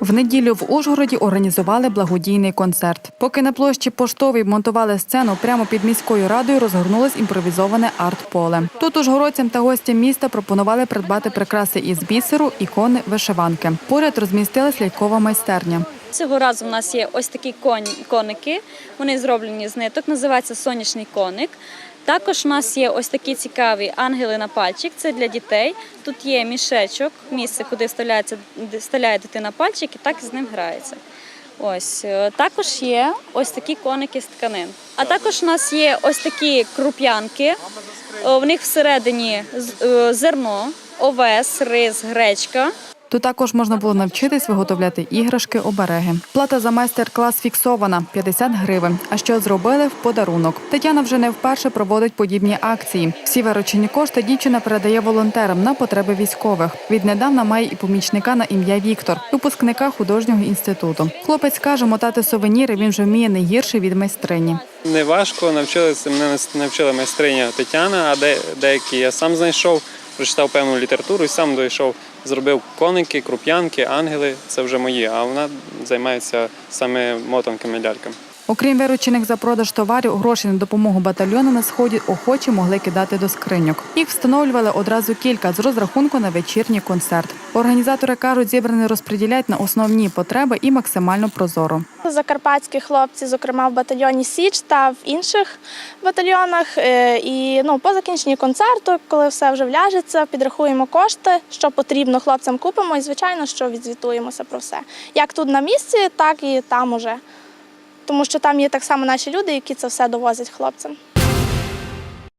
В неділю в Ужгороді організували благодійний концерт. Поки на площі поштовій монтували сцену, прямо під міською радою розгорнулось імпровізоване арт-поле. Тут ужгородцям та гостям міста пропонували придбати прикраси із бісеру, ікони, вишиванки. Поряд розмістилась лялькова майстерня. Цього разу в нас є ось такі коні- коники. Вони зроблені з ниток, називається сонячний коник. Також у нас є ось такі цікаві ангели на пальчик. Це для дітей. Тут є мішечок, місце, куди вставляється вставляє дитина пальчик, і так з ним грається. Ось е, також є ось такі коники з тканин. А також у нас є ось такі круп'янки. Е, В них всередині е, зерно, овес, рис, гречка. Тут також можна було навчитись виготовляти іграшки, обереги. Плата за майстер-клас фіксована 50 гривень. А що зробили в подарунок? Тетяна вже не вперше проводить подібні акції. Всі виручені кошти дівчина передає волонтерам на потреби військових. Віднедавна має і помічника на ім'я Віктор, випускника художнього інституту. Хлопець каже, мотати сувеніри він вже вміє не гірше від майстрині. Не важко, навчилися, мене навчила майстриня Тетяна, а де, деякі я сам знайшов, прочитав певну літературу і сам дійшов, зробив коники, круп'янки, ангели. Це вже мої, а вона займається саме мотанками ляльками. Окрім виручених за продаж товарів, гроші на допомогу батальйону на сході охочі могли кидати до скриньок. Їх встановлювали одразу кілька з розрахунку на вечірній концерт. Організатори кажуть, зібрані розподіляють на основні потреби і максимально прозоро. Закарпатські хлопці, зокрема в батальйоні Січ та в інших батальйонах. Е, І ну, по закінченні концерту, коли все вже вляжеться, підрахуємо кошти, що потрібно хлопцям купимо, і звичайно, що відзвітуємося про все. Як тут на місці, так і там уже. Тому що там є так само наші люди, які це все довозять хлопцям.